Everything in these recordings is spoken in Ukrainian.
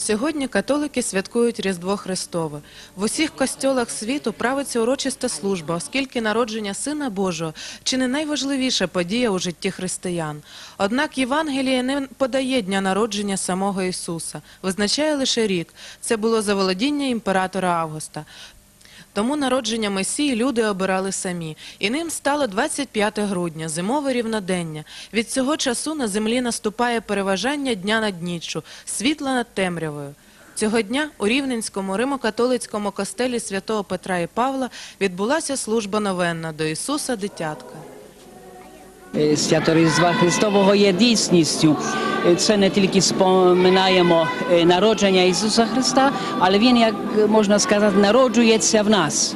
Сьогодні католики святкують Різдво Христове. В усіх костьолах світу правиться урочиста служба, оскільки народження Сина Божого чи не найважливіша подія у житті християн. Однак Євангеліє не подає дня народження самого Ісуса, визначає лише рік. Це було заволодіння імператора Августа. Тому народження Месії люди обирали самі, і ним стало 25 грудня, зимове рівнодення. Від цього часу на землі наступає переважання дня над ніччю, світла над темрявою. Цього дня у Рівненському римо-католицькому костелі святого Петра і Павла відбулася служба новенна до Ісуса Дитятка. Е, Свято Різдва Христового є дійсністю. Е, Це не тільки споминаємо е, народження Ісуса Христа, але Він, як можна сказати, народжується в нас.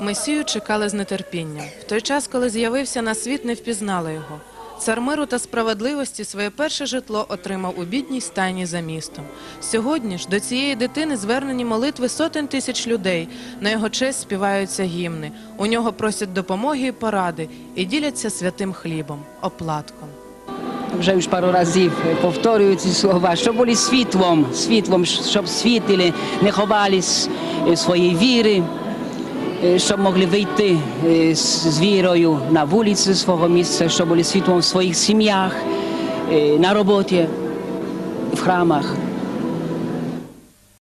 Месію чекали з нетерпінням. В той час, коли з'явився на світ, не впізнали його. Цар миру та справедливості своє перше житло отримав у бідній стайні за містом. Сьогодні ж до цієї дитини звернені молитви сотень тисяч людей. На його честь співаються гімни. У нього просять допомоги і поради і діляться святим хлібом, оплатком. Вже już пару разів повторюю ці слова, щоб були світлом, світлом, щоб світили, не ховались е, своєї віри, щоб могли вийти е, з з вірою на вулиці свого місця, щоб були світлом в своїх сім'ях, е, на роботі, в храмах.